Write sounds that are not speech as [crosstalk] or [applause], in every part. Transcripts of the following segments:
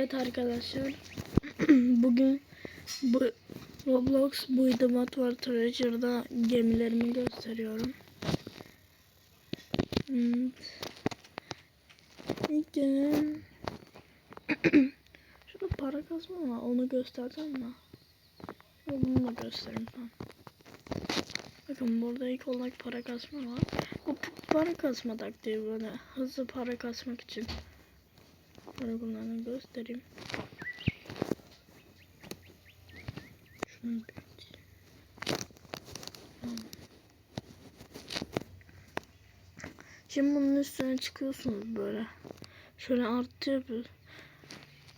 Evet arkadaşlar. [clears throat] Bugün bu Roblox Build War Treasure'da gemilerimi gösteriyorum. Hmm. İlk gemim [clears throat] Şurada para kasma var. Onu göstereceğim mi? Bunu da göstereyim tamam. Bakın burada ilk olarak para kasma var. Bu para kasma taktiği böyle hızlı para kasmak için. Böyle bunları göstereyim. Şunu. Şimdi bunun üstüne çıkıyorsunuz böyle. Şöyle artı yapıyoruz.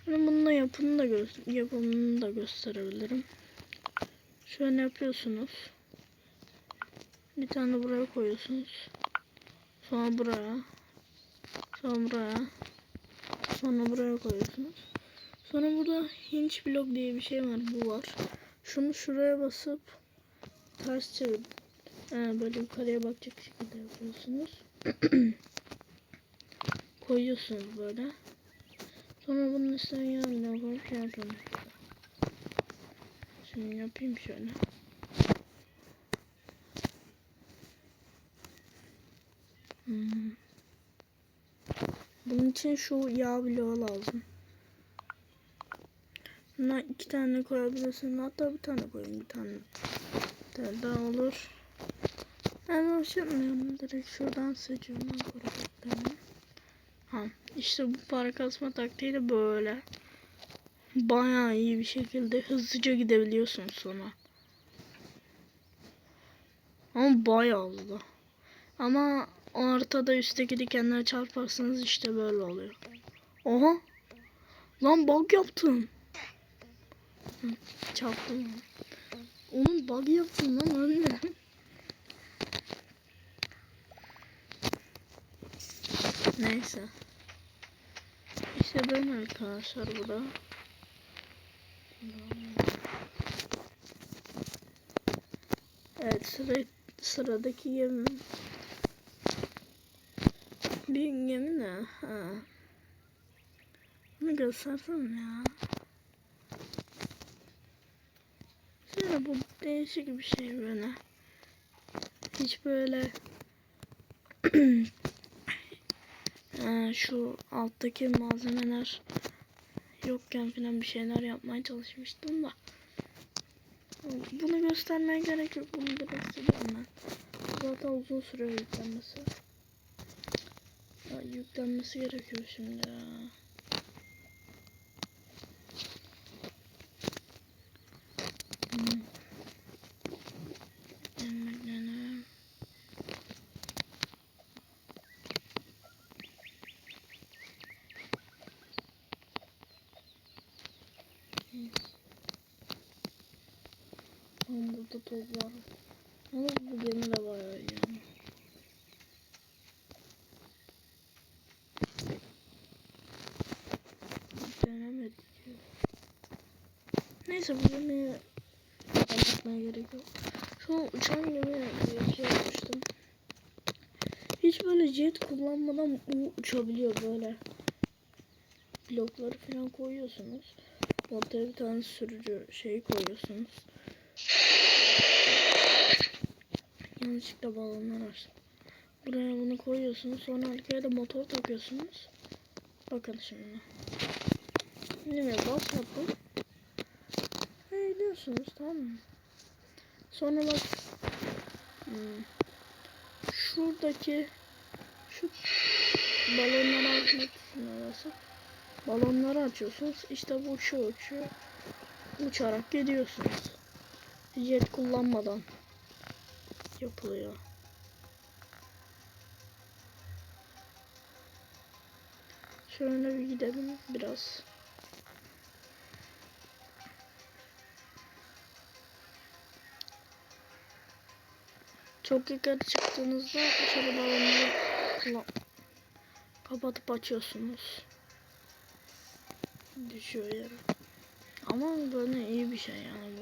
Şimdi bunun da yapımını da, yapımını da gösterebilirim. Şöyle yapıyorsunuz. Bir tane buraya koyuyorsunuz. Sonra buraya. Sonra buraya. Sonra buraya koyuyorsunuz. Sonra burada hinge block diye bir şey var. Bu var. Şunu şuraya basıp ters çevir. Ha, böyle yukarıya bakacak şekilde yapıyorsunuz. [clears throat] Koyuyorsunuz böyle. Sonra bunun üstüne yanına koyup şey. Şimdi yapayım şöyle. Hmm. Bunun için şu yağ bloğu lazım. Buna iki tane koyabilirsin. Hatta bir tane koyayım. Bir tane. Bir tane daha olur. Ben hoş yapmıyorum. Direkt şuradan seçiyorum. Ha, işte bu para kasma taktiği de böyle. Bayağı iyi bir şekilde hızlıca gidebiliyorsun sonra. Ama bayağı hızlı. Ama ortada üstteki dikenlere çarparsanız işte böyle oluyor. Oha. Lan bug yaptım. Hı, Çarptım. Onun bug yaptım lan anne. Neyse. İşte böyle arkadaşlar bu da. Evet sıra, sıradaki gemi. Bir gemi ne? Ha. Bunu göstersem ya. Şöyle bu değişik bir şey böyle. Hiç böyle [clears throat] şu alttaki malzemeler yokken falan bir şeyler yapmaya çalışmıştım da. Bunu göstermeye gerek yok. Bunu direkt siliyorum ben. Zaten uzun sürüyor yüklenmesi. Ya, yüklenmesi gerekiyor şimdi ya. Hmm. Burada top var. Ama bu gemi de bayağı iyi yani. Denemedik ya. Neyse bu gemiyi anlatmaya gerek yok. Şu an uçan gemi şey yapmıştım. Hiç böyle jet kullanmadan uçabiliyor böyle. Blokları falan koyuyorsunuz. Ortaya bir tane sürücü şeyi koyuyorsunuz. Yanlışlıkla balonlar açtım. Buraya bunu koyuyorsunuz. Sonra arkaya da motor takıyorsunuz. Bakın şimdi. Şimdi bir bas yapın. Ve gidiyorsunuz tamam mı? Sonra bak. Hmm. Şuradaki şu balonları açmak için arası. Balonları açıyorsunuz. İşte bu uçuyor uçuyor. Uçarak gidiyorsunuz. Jet kullanmadan yapılıyor. Şöyle bir gidelim biraz. Çok yukarı çıktığınızda şöyle balonları kapatıp açıyorsunuz. Düşüyor yere. Ama böyle iyi bir şey yani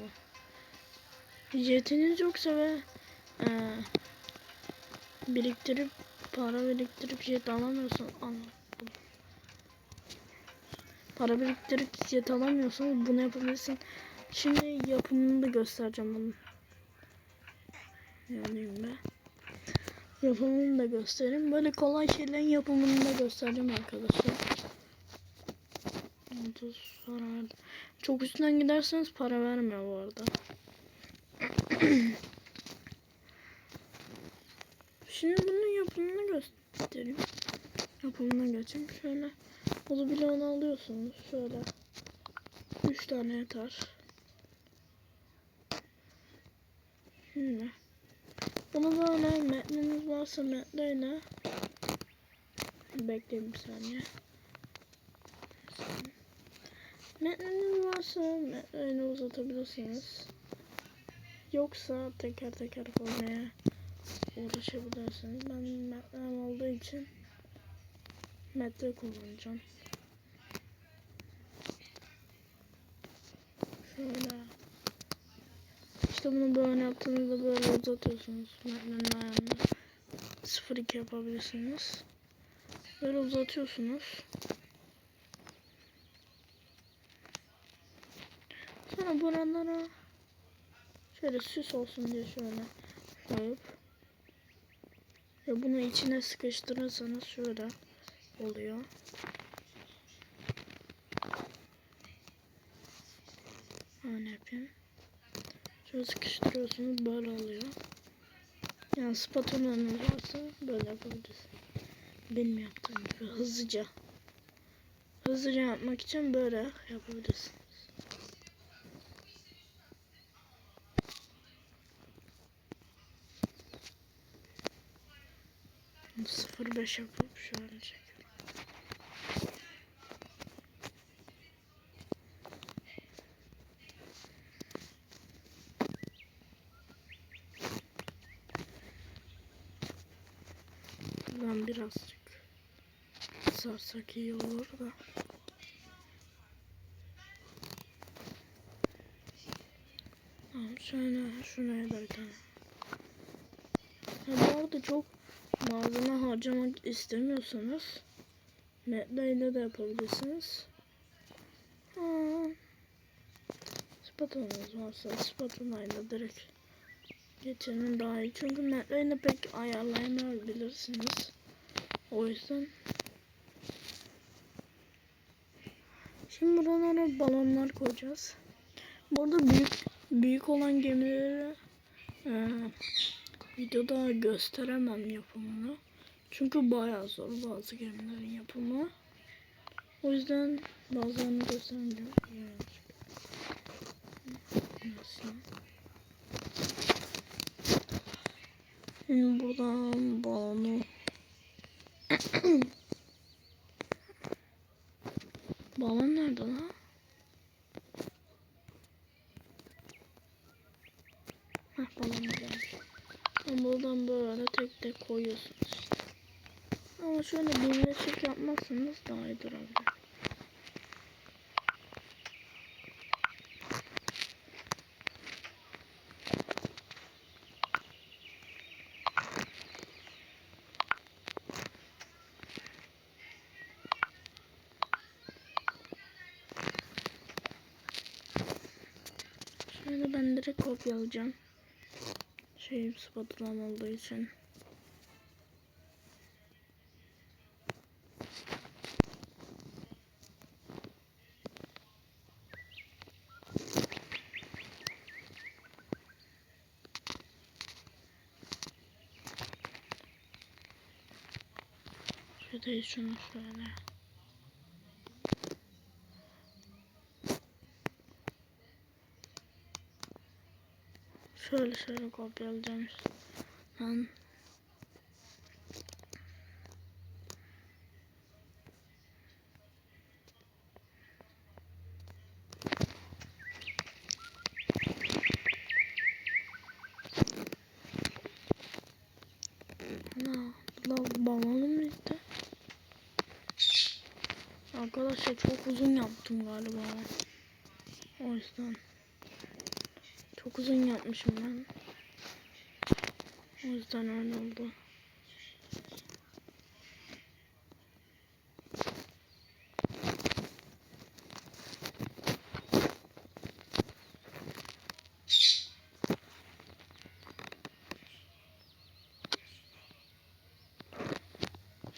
bu. Jetiniz yoksa ve e, biriktirip para biriktirip jet alamıyorsan anladım. para biriktirip jet alamıyorsanız bunu yapabilirsin. Şimdi yapımını da göstereceğim bunun. Yani ben. Yapımını da göstereyim. Böyle kolay şeylerin yapımını da göstereceğim arkadaşlar. Çok üstünden giderseniz para vermiyor bu arada. [clears throat] Şimdi bunun yapımını göstereyim. Yapımına geçeyim. Şöyle Ozu bloğunu alıyorsunuz. Şöyle. 3 tane yeter. Şimdi. Bunu böyle metniniz varsa metneyle Bekleyin bir saniye. Metniniz varsa metneyle uzatabilirsiniz. Yoksa teker teker koymaya uğraşabilirsiniz. Ben metnem olduğu için metre kullanacağım. Şöyle. İşte bunu böyle yaptığınızda böyle uzatıyorsunuz. Metnenin ayarını 0.2 yapabilirsiniz. Böyle uzatıyorsunuz. Sonra buralara şöyle süs olsun diye şöyle koyup ve bunu içine sıkıştırırsanız şöyle oluyor. Öyle yapayım. Şöyle sıkıştırıyorsunuz böyle oluyor. Yani spatulanız varsa böyle yapabilirsiniz. Benim yaptığım gibi hızlıca. Hızlıca yapmak için böyle yapabilirsiniz. Sıfır beş yapıp şöyle çekelim. Birazcık sarsak iyi olur da. Tamam şöyle şuraya da bir tane. Ha, bu arada çok malzeme harcamak istemiyorsanız metleyle de yapabilirsiniz. Ha, spatulanız varsa spatulayla direkt geçenin daha iyi. Çünkü metleyle pek ayarlayamayabilirsiniz. O yüzden Şimdi buralara balonlar koyacağız. Burada büyük büyük olan gemileri e, videoda gösteremem yapımını. Çünkü bayağı zor bazı gemilerin yapımı. O yüzden bazılarını göstermeyeceğim. Şimdi buradan balonu [coughs] Balon nerede lan? Heh balon gelmiş. Ama buradan böyle tek tek koyuyorsunuz işte. Ama şöyle birleşik yapmazsanız daha iyi durabilir. Şöyle ben direkt kopyalayacağım. Şey spatulam olduğu için. Şurada şunu şöyle. Şöyle şöyle kopyalayacağım. Ben uzun yapmışım ben. O yüzden öyle oldu.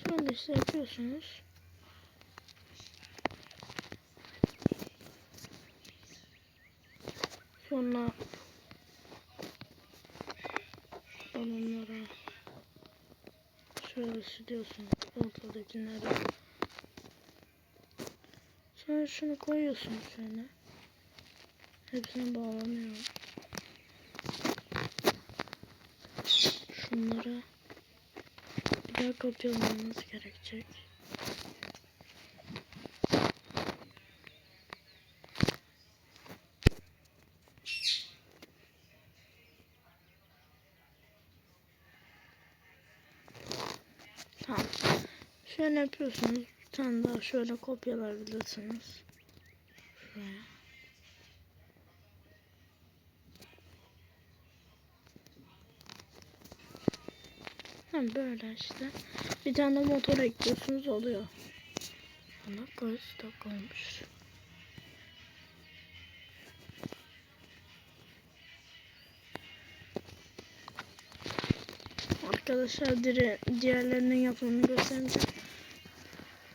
Şöyle işte yapıyorsunuz. Siliyorsunuz ortadakileri. Sonra şunu koyuyorsunuz şöyle. Hepsine bağlanıyor. Şunları bir daha kopyalamamız gerekecek. Tamam. Şöyle yapıyorsunuz. Bir tane daha şöyle kopyalayabilirsiniz. Şuraya. Hem böyle işte. Bir tane motor ekliyorsunuz oluyor. Bana dakika olmuş. Arkadaşlar diğerlerinin yapımını göstermeyeceğim. Sonra böyle oluyor işte. Böyle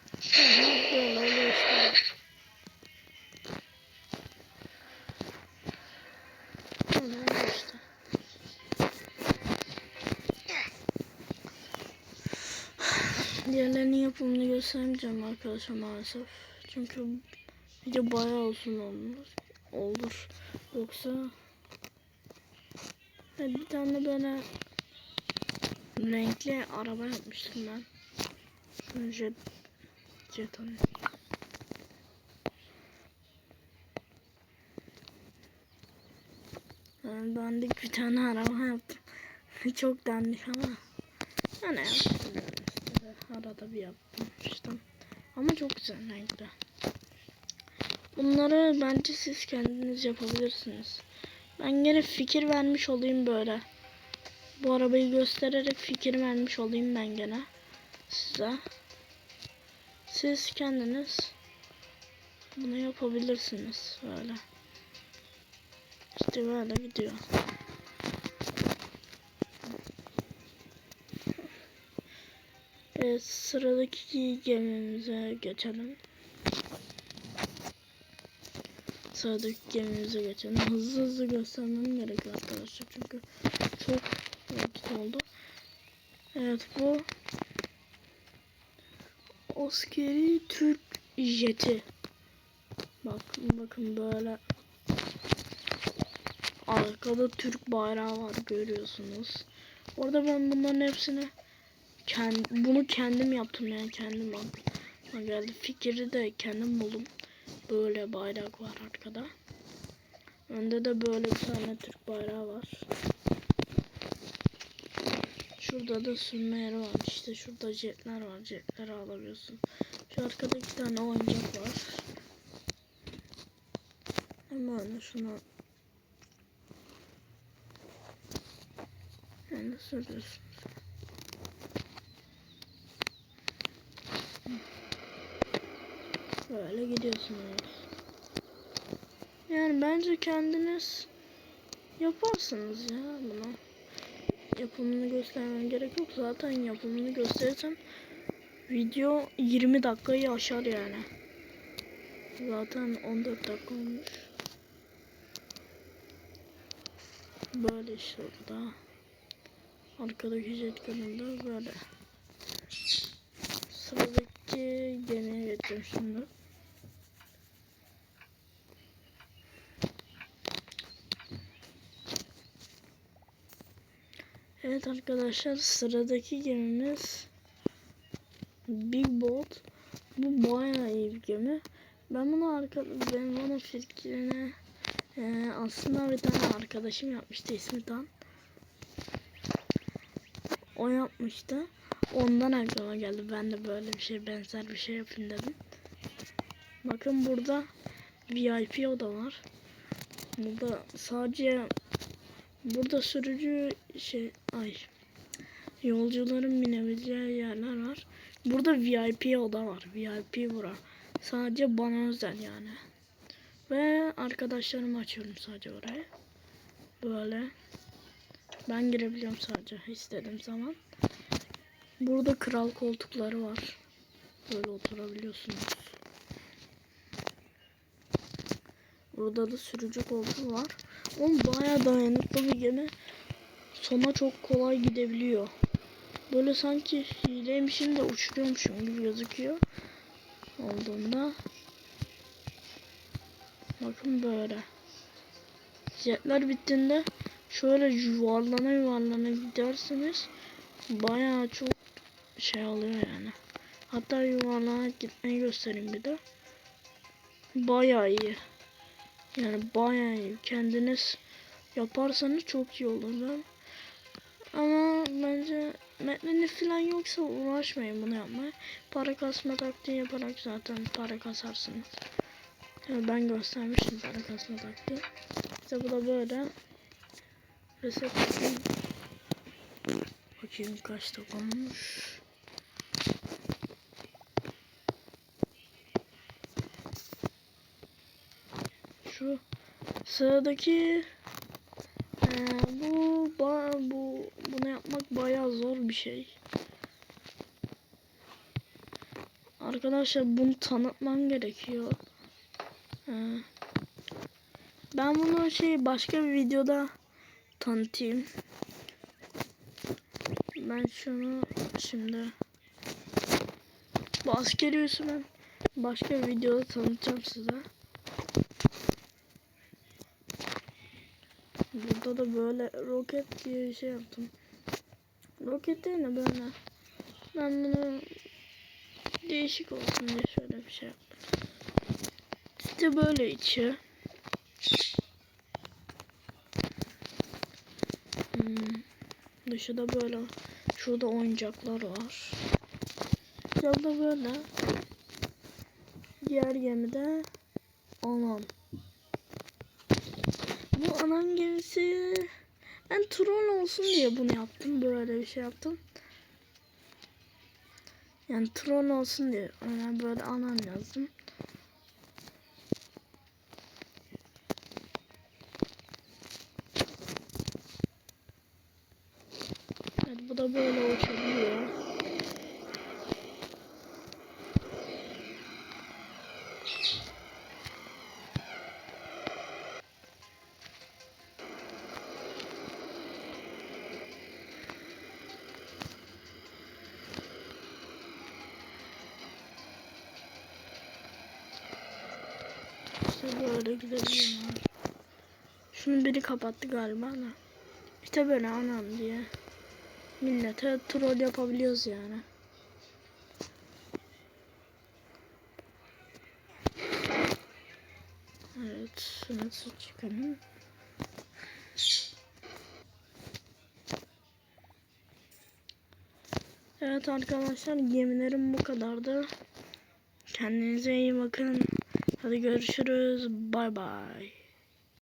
oluyor işte. Diğerlerinin yapımını göstermeyeceğim arkadaşlar maalesef. Çünkü video bayağı uzun olur. olur. Yoksa bir tane böyle renkli araba yapmıştım ben. Jet jeton. Yani dandik bir tane araba yaptım. [laughs] Çok dandik ama. Yani yaptım işte. Arada bir yapmıştım. Ama çok güzel renkli. Bunları bence siz kendiniz yapabilirsiniz. Ben gene fikir vermiş olayım böyle. Bu arabayı göstererek fikir vermiş olayım ben gene size. Siz kendiniz bunu yapabilirsiniz böyle. İşte böyle gidiyor. Evet sıradaki gemimize geçelim. Sıradaki gemimize geçelim. Hızlı hızlı göstermem gerekiyor arkadaşlar çünkü çok vakit oldu. Evet bu askeri Türk jeti. Bakın bakın böyle arkada Türk bayrağı var görüyorsunuz. Orada ben bunların hepsini kend, bunu kendim yaptım yani kendim aklıma geldi. Fikri de kendim buldum. Böyle bayrak var arkada. Önde de böyle bir tane Türk bayrağı var. Şurada da sürme yeri var. İşte şurada jetler var. Jetleri alabiliyorsun. Şu arkada iki tane oyuncak var. Hemen şunu yani sürüyorsunuz. Böyle gidiyorsunuz. Yani bence kendiniz yaparsınız ya bunu. Yapımını göstermem gerek yok. Zaten yapımını gösterirsem video 20 dakikayı aşar yani. Zaten 14 dakika olmuş. Böyle işte orada. Arkadaki jet kanında böyle. Sıradaki gene geçeceğim şimdi. Evet arkadaşlar sıradaki gemimiz Big Boat. Bu bayağı iyi bir gemi. Ben bunu arka ben bunun fikrini e, aslında bir tane arkadaşım yapmıştı ismi Tan. O yapmıştı. Ondan aklıma geldi. Ben de böyle bir şey benzer bir şey yapayım dedim. Bakın burada VIP oda var. Burada sadece burada sürücü şey ay yolcuların binebileceği yerler var. Burada VIP oda var. VIP bura. Sadece bana özel yani. Ve arkadaşlarımı açıyorum sadece oraya. Böyle. Ben girebiliyorum sadece istediğim zaman. Burada kral koltukları var. Böyle oturabiliyorsunuz. Burada da sürücü koltuğu var. Oğlum bayağı dayanıklı bir gemi. Sona çok kolay gidebiliyor. Böyle sanki hileymişim de uçuruyormuşum gibi gözüküyor. Olduğunda. Bakın böyle. Jetler bittiğinde şöyle yuvarlana yuvarlana giderseniz bayağı çok şey oluyor yani. Hatta yuvarlanarak gitmeyi göstereyim bir de. Bayağı iyi. Yani bayağı. Kendiniz yaparsanız çok iyi olur. Ben. Ama bence metniniz falan yoksa uğraşmayın bunu yapmaya. Para kasma taktiği yaparak zaten para kasarsınız. Yani ben göstermiştim para kasma taktiği. İşte bu da böyle. Reset yapayım. Bakayım kaç olmuş. Şu sıradaki ee, bu ba, bu bunu yapmak bayağı zor bir şey. Arkadaşlar bunu tanıtmam gerekiyor. Ee, ben bunu şey başka bir videoda tanıtayım. Ben şunu şimdi bu askeri üssü ben başka bir videoda tanıtacağım size. Burada da böyle roket diye bir şey yaptım. Roket değil de böyle. Ben bunu değişik olsun diye şöyle bir şey yaptım. İşte böyle içi. Hmm. Dışı da böyle. Şurada oyuncaklar var. Yolda böyle. Diğer gemide anan. Bu anan gemisi ben troll olsun diye bunu yaptım. Böyle bir şey yaptım. Yani troll olsun diye yani böyle anan yazdım. İşte böyle gidebiliyorlar. Şunu biri kapattı galiba da. İşte böyle anam diye. Millete troll yapabiliyoruz yani. Evet, nasıl çıkalım? Evet arkadaşlar gemilerim bu kadardı. Kendinize iyi bakın. Hadi görüşürüz. Bay bay.